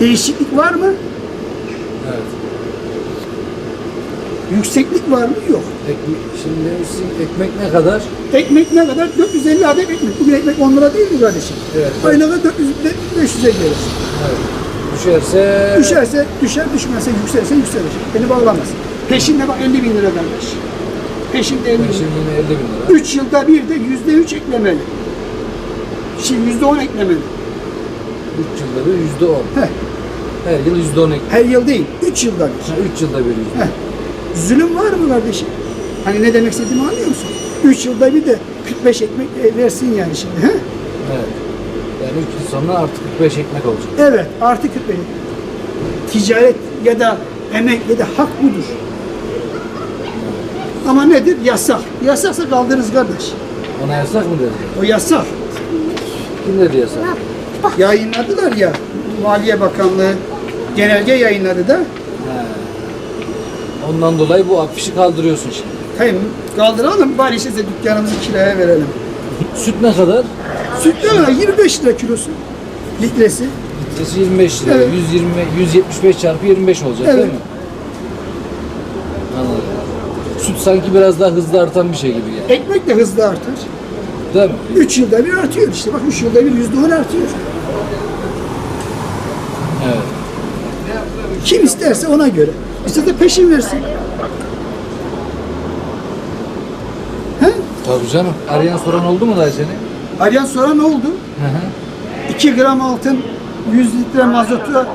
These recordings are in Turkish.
Değişiklik var mı? Evet. Yükseklik var mı? Yok. Ekmek, şimdi sizin ekmek ne kadar? Ekmek ne kadar? 450 adet ekmek. Bugün ekmek 10 lira değil mi kardeşim? Evet. Aynı kadar 400, 500'e gelir. Evet. Düşerse... Düşerse düşer, düşmezse yükselirse yükselir. Beni bağlamaz. Peşinde bak 50 bin lira kardeş. Peşinde 50 bin lira. yine 50 bin lira. 3 yılda bir de yüzde üç eklemeli. Şimdi yüzde on eklemeli. 3 yılda bir yüzde 10. Heh, Her yıl yüzde 10 ekmek. her yıl değil, 3 yılda bir. 3 yılda bir yüzde. Heh. Zulüm var mı kardeşim? Hani ne demek istediğimi anlıyor musun? 3 yılda bir de 45 ekmek e, versin yani şimdi. He? Evet. Yani 3 yıl sonra artık 45 ekmek olacak. Evet, artı 45. Ticaret ya da emek ya da hak budur. Ama nedir? Yasak. Yasaksa kaldırırız kardeş. Ona yasak mı dedi? O yasak. Kim dedi yasak? Yayınladılar ya. Maliye Bakanlığı genelge yayınladı da. Ondan dolayı bu afişi kaldırıyorsun şimdi. Hem kaldıralım bari işte dükkanımızı kiraya verelim. Süt ne kadar? Süt ne kadar? 25 lira kilosu. Litresi. Litresi 25 lira. Evet. 120, 175 çarpı 25 olacak Evet. değil mi? Anladım. Süt sanki biraz daha hızlı artan bir şey gibi geldi. Ekmek de hızlı artar. Değil mi? 3 yılda bir artıyor işte. Bak 3 yılda bir yüzde on artıyor. Evet. Kim isterse ona göre. İsterse peşin versin. He? Tabii canım. Arayan soran oldu mu daha seni? Arayan sonra ne oldu? Hı hı. 2 gram altın 100 litre mazotu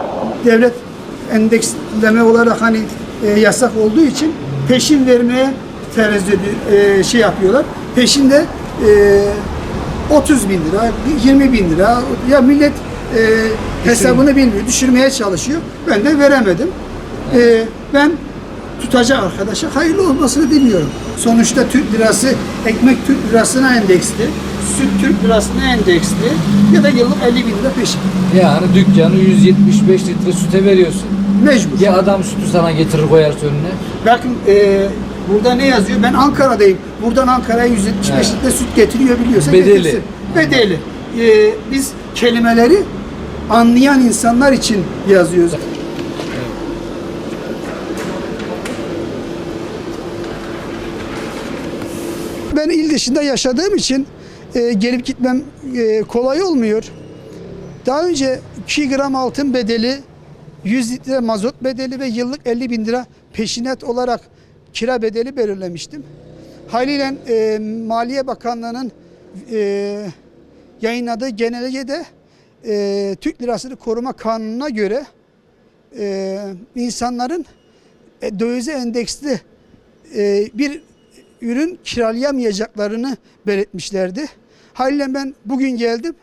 devlet endeksleme olarak hani e, yasak olduğu için peşin vermeye tereddüt e, şey yapıyorlar. Peşinde e, 30 bin lira, 20 bin lira ya millet e, hesabını bilmiyor, düşürmeye çalışıyor. Ben de veremedim. E, ben tutacak arkadaşa hayırlı olmasını diliyorum. Sonuçta Türk lirası, ekmek Türk lirasına endeksli, süt Türk lirasına endeksli ya da yıllık 50 bin lira peşin. Yani dükkanı 175 litre süte veriyorsun. Mecbur. Ya adam sütü sana getirir koyarsa önüne. Bakın e, burada ne yazıyor? Ben Ankara'dayım. Buradan Ankara'ya 175 Evet. litre süt getiriyor biliyorsa Bedeli. getirsin. Bedeli. E, biz kelimeleri anlayan insanlar için yazıyoruz. Ben il dışında yaşadığım için e, gelip gitmem e, kolay olmuyor. Daha önce 2 gram altın bedeli, 100 litre mazot bedeli ve yıllık 50 bin lira peşinet olarak kira bedeli belirlemiştim. Haliyle e, Maliye Bakanlığı'nın e, yayınladığı genelgede e, Türk Lirasını Koruma Kanunu'na göre e, insanların e, dövize endeksli e, bir ürün kiralayamayacaklarını belirtmişlerdi. Haliyle ben bugün geldim.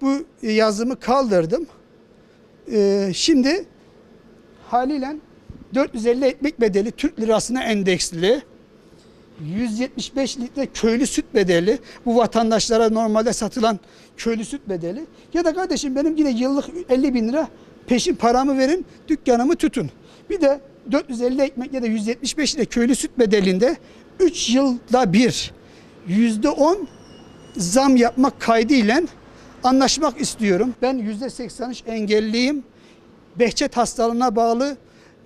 Bu yazımı kaldırdım. E, şimdi haliyle 450 ekmek bedeli Türk lirasına endeksli. 175 litre köylü süt bedeli. Bu vatandaşlara normalde satılan köylü süt bedeli. Ya da kardeşim benim yine yıllık 50 bin lira peşin paramı verin, dükkanımı tutun. Bir de 450 ekmek ya da 175 litre köylü süt bedelinde 3 yılda bir %10 zam yapmak kaydıyla anlaşmak istiyorum. Ben %83 engelliyim. Behçet hastalığına bağlı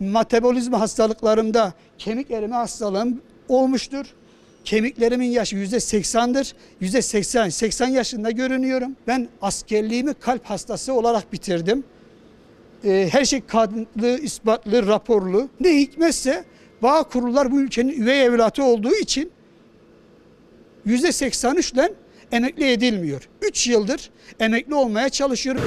metabolizma hastalıklarımda kemik erime hastalığım olmuştur. Kemiklerimin yaşı yüzde seksandır. Yüzde seksen, 80 yaşında görünüyorum. Ben askerliğimi kalp hastası olarak bitirdim. Ee, her şey kanıtlı, ispatlı, raporlu. Ne hikmetse bağ kurullar bu ülkenin üvey evlatı olduğu için yüzde 83 ile emekli edilmiyor. 3 yıldır emekli olmaya çalışıyorum.